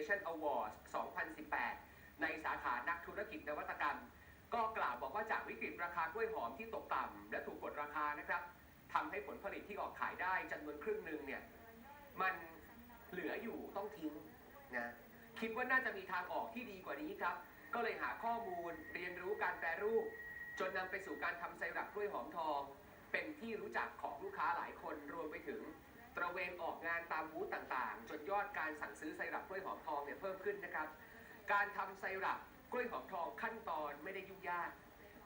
Innovation Awards 2018 ในสาขานักธุรกิจนวัตกรรม ก็กล่าวบอกว่าจากวิกฤตราคากล้วยหอมที่ตกต่ำและถูกกดราคานะครับทำให้ผลผลิตที่ออกขายได้จำนวนครึ่งหนึ่งเนี่ยมันเหลืออยู่ต้องทิ้งนะคิดว่าน่าจะมีทางออกที่ดีกว่านี้ครับ ก็เลยหาข้อมูลเรียนรู้การแปรรูป จนนำไปสู่การทำไซรัปกล้วยหอมทอง เป็นที่รู้จักของลูกค้าหลาย ระเวนออกงานตามบูธต่างๆ จนยอดการสั่งซื้อไซรัปกล้วยหอมทองเนี่ยเพิ่มขึ้นนะครับ การทำไซรัปกล้วยหอมทองขั้นตอนไม่ได้ยุ่งยาก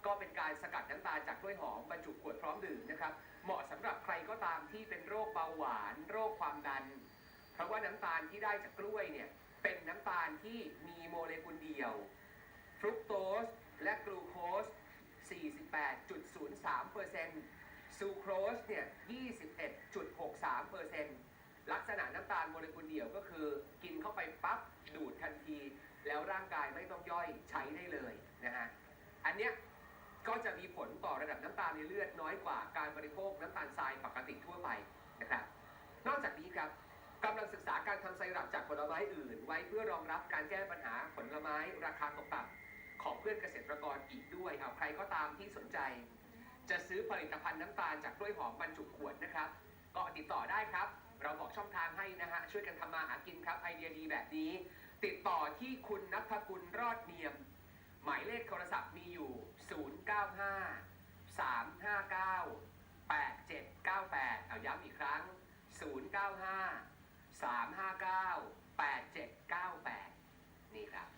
ก็เป็นการสกัดน้ำตาลจากกล้วยหอมบรรจุขวดพร้อมดื่มนะครับ เหมาะสำหรับใครก็ตามที่เป็นโรคเบาหวาน โรคความดัน เพราะว่าน้ำตาลที่ได้จากกล้วยเนี่ยเป็นน้ำตาลที่มีโมเลกุลเดียว ฟรุกโตสและกลูโคส 48.03%ซู ซูโครสเนี่ย21.63%ลักษณะน้ำตาลโมเลกุลเดี่ยวก็คือกินเข้าไปปั๊บดูดทันที แล้วร่างกายไม่ต้องย่อยใช้ได้เลยนะฮะอันเนี้ยก็จะมีผลต่อระดับน้ำตาลในเลือดน้อยกว่าการบริโภคน้ำตาลทรายปกติทั่วไปนะครับนอกจากนี้ครับกำลังศึกษาการทำไซรัปจากผลไม้อื่น ไว้เพื่อรองรับการแก้ปัญหาผลไม้ราคาตกต่ำของเพื่อนเกษตรกรอีกด้วยเอาใครก็ตามที่สนใจ ผลิตภัณฑ์น้ำตาลจากกล้วยหอมบรรจุขวดนะครับ ก็ติดต่อได้ครับ เราบอกช่องทางให้นะฮะช่วยกันทำมาหากินครับไอเดียดีแบบนี้ ติดต่อที่คุณนัทกุลรอดเนียม หมายเลขโทรศัพท์มีอยู่ 095 359 8798 เอาย้ำอีกครั้ง 095 359 8798 นี่ครับ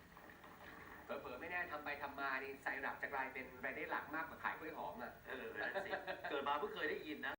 เผลอๆไม่แน่ทำไปทำมานี่ไซรัปจะกลายเป็นรายได้หลักมากกว่าขายกล้วยหอมอะ เออนั่นสิเกิดมาเพิ่งเคยได้ยินนะ